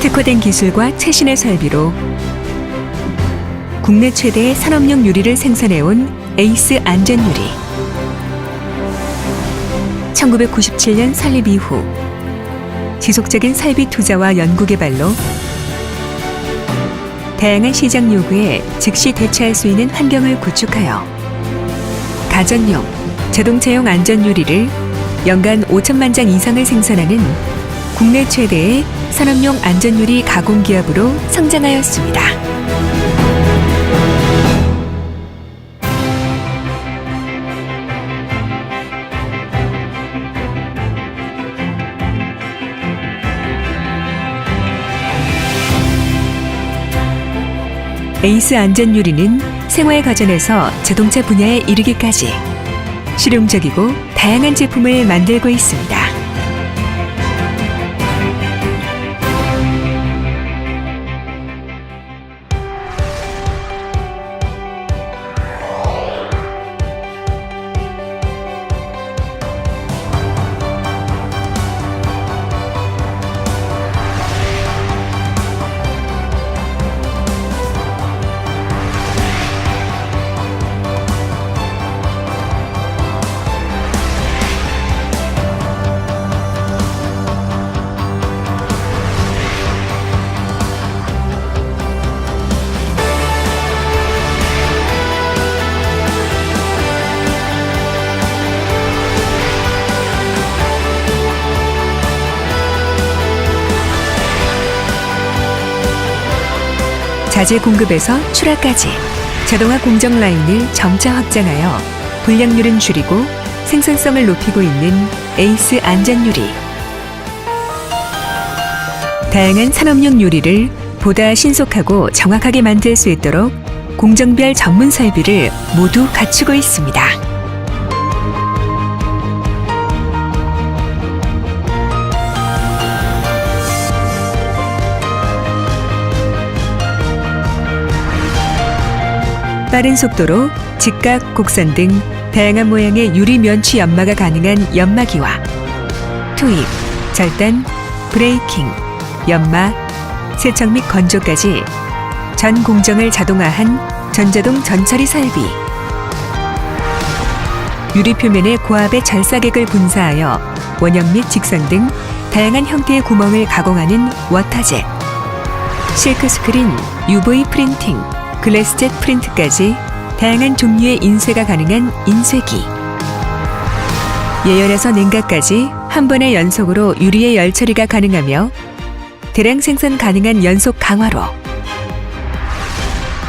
특화된 기술과 최신의 설비로 국내 최대의 산업용 유리를 생산해온 에이스 안전유리. 1997년 설립 이후 지속적인 설비 투자와 연구 개발로 다양한 시장 요구에 즉시 대처할 수 있는 환경을 구축하여 가전용, 자동차용 안전 유리를 연간 5천만 장 이상을 생산하는 국내 최대의 산업용 안전 유리 가공 기업으로 성장하였습니다. 에이스 안전 유리는 생활 가전에서 자동차 분야에 이르기까지 실용적이고 다양한 제품을 만들고 있습니다. 자재 공급에서 출하까지 자동화 공정 라인을 점차 확장하여 불량률은 줄이고 생산성을 높이고 있는 에이스 안전유리. 다양한 산업용 유리를 보다 신속하고 정확하게 만들 수 있도록 공정별 전문 설비를 모두 갖추고 있습니다. 빠른 속도로 직각, 곡선 등 다양한 모양의 유리 면취 연마가 가능한 연마기와 투입, 절단, 브레이킹, 연마, 세척 및 건조까지 전 공정을 자동화한 전자동 전처리 설비. 유리 표면의 고압의 절사객을 분사하여 원형 및 직선 등 다양한 형태의 구멍을 가공하는 워터젯. 실크 스크린, UV 프린팅, 글래스젯 프린트까지 다양한 종류의 인쇄가 가능한 인쇄기. 예열에서 냉각까지 한 번의 연속으로 유리의 열 처리가 가능하며 대량 생산 가능한 연속 강화로.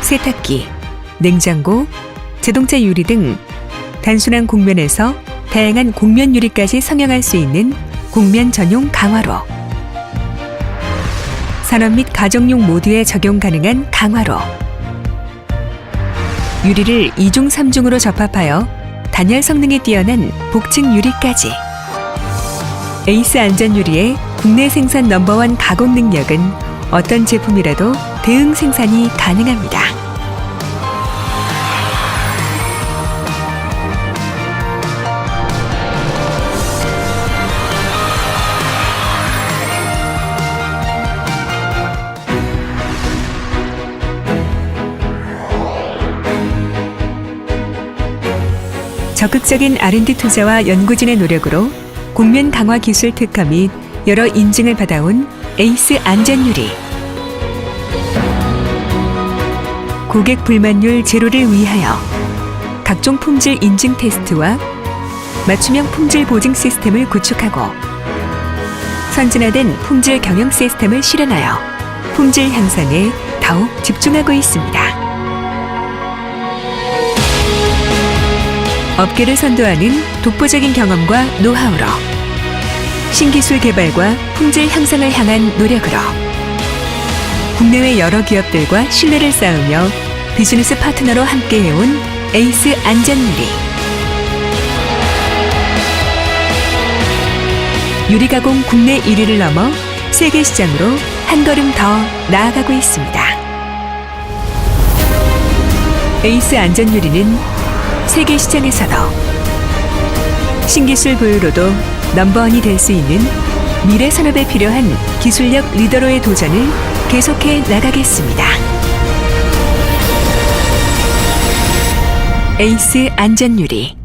세탁기, 냉장고, 자동차 유리 등 단순한 곡면에서 다양한 곡면 유리까지 성형할 수 있는 곡면 전용 강화로. 산업 및 가정용 모두에 적용 가능한 강화로 유리를 2중 3중으로 접합하여 단열 성능이 뛰어난 복층 유리까지 에이스 안전 유리의 국내 생산 넘버원 가공 능력은 어떤 제품이라도 대응 생산이 가능합니다. 적극적인 R&D 투자와 연구진의 노력으로 공면 강화 기술 특화 및 여러 인증을 받아온 에이스 안전유리. 고객 불만율 제로를 위하여 각종 품질 인증 테스트와 맞춤형 품질 보증 시스템을 구축하고 선진화된 품질 경영 시스템을 실현하여 품질 향상에 더욱 집중하고 있습니다. 업계를 선도하는 독보적인 경험과 노하우로 신기술 개발과 품질 향상을 향한 노력으로 국내외 여러 기업들과 신뢰를 쌓으며 비즈니스 파트너로 함께해온 에이스 안전유리 유리가공 국내 1위를 넘어 세계 시장으로 한 걸음 더 나아가고 있습니다. 에이스 안전유리는 세계 시장에서도 신기술 보유로도 넘버원이 될 수 있는 미래 산업에 필요한 기술력 리더로의 도전을 계속해 나가겠습니다. 에이스 안전유리